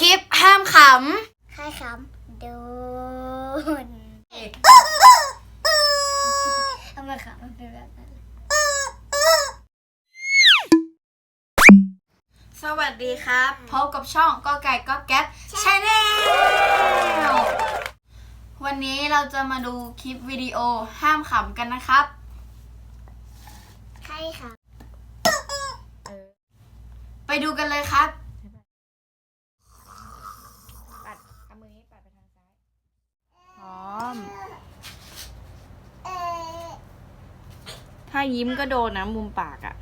คลิปห้ามขใครคำโดนำทำไมขำมันเป็นแบบนั้นสวัสดีครับ พบกับช่องก็ไก่ก็แก๊ปชาแนลวันนี้เราจะมาดูคลิปวิดีโอห้ามขำกันนะครับใครคไปดูกันเลยครับ ปัดเอามือนี้ปัดไปทางซ้าย พ ร้อม ถ้ายิ้มก็โดนนะมุมปากอะ่ะ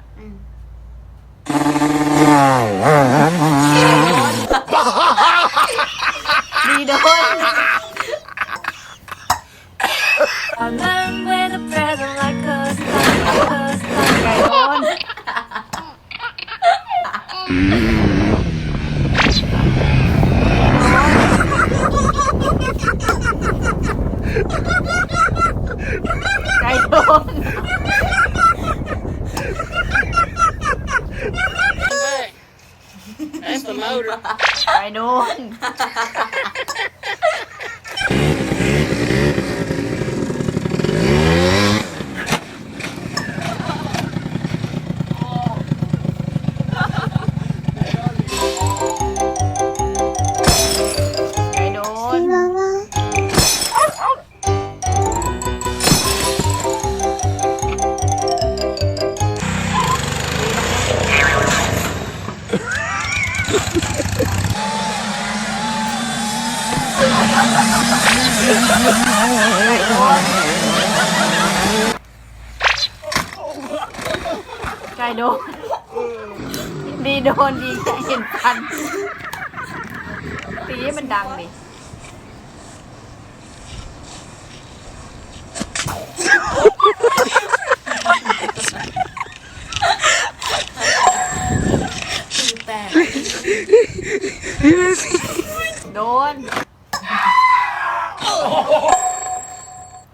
ดีโดน A man with a present like us, like us, ไก่โดน ไก่โดน That's the motor. ไก่โดน ไก่โดนดีโดนดีใจเห็นพันตีให้มันดังดิ โดน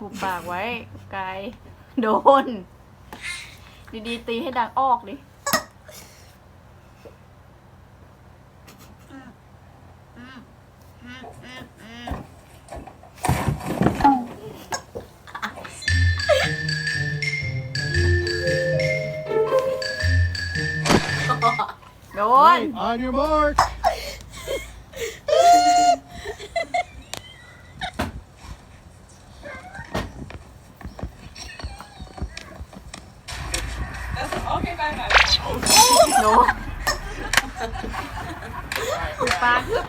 หุบปากไว้ไกลโดน ดีๆ ตีให้ดังออกดิโดน On your mark. หนูปลาคือ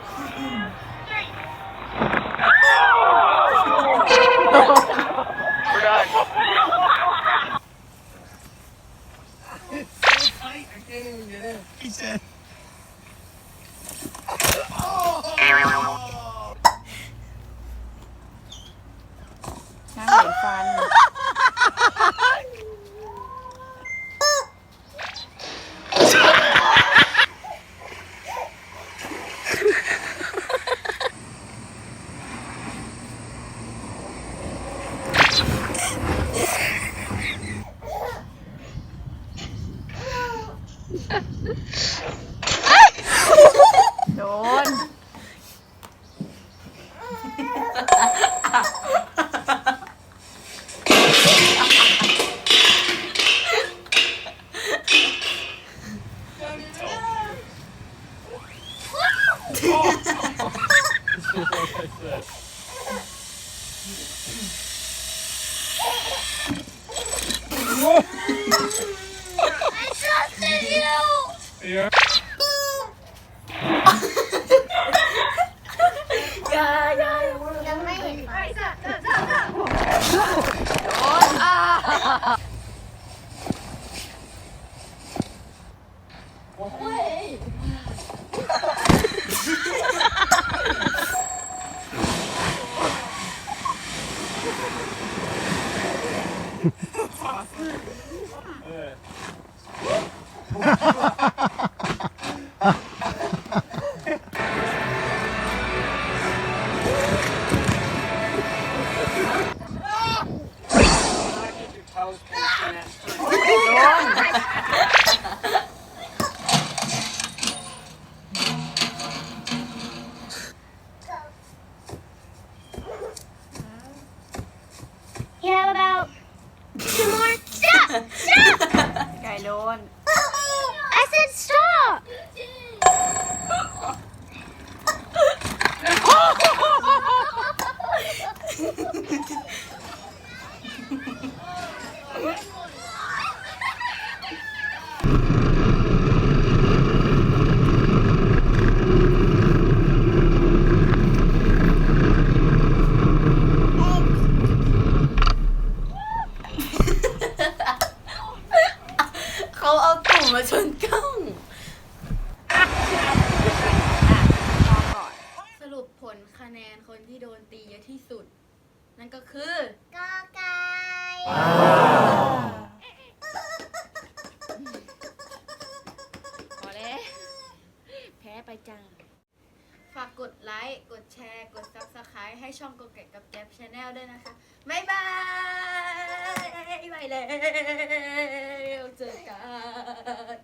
นั่งเห็นฟัน โดน Yeah. ยังไม่เห็นฟั house You have about two more. Stop! Stop! I don't. มาชนกล้องสรุปผลคะแนนคนที่โดนตีเยอะที่สุด นั่นก็คือ กอไก่ ฝากกดไลค์ กดแชร์ กด Subscribe ให้ช่องกกเกตกับแก๊ปชาแนลด้วยนะคะ บ๊ายบายไปแล้วเจอกัน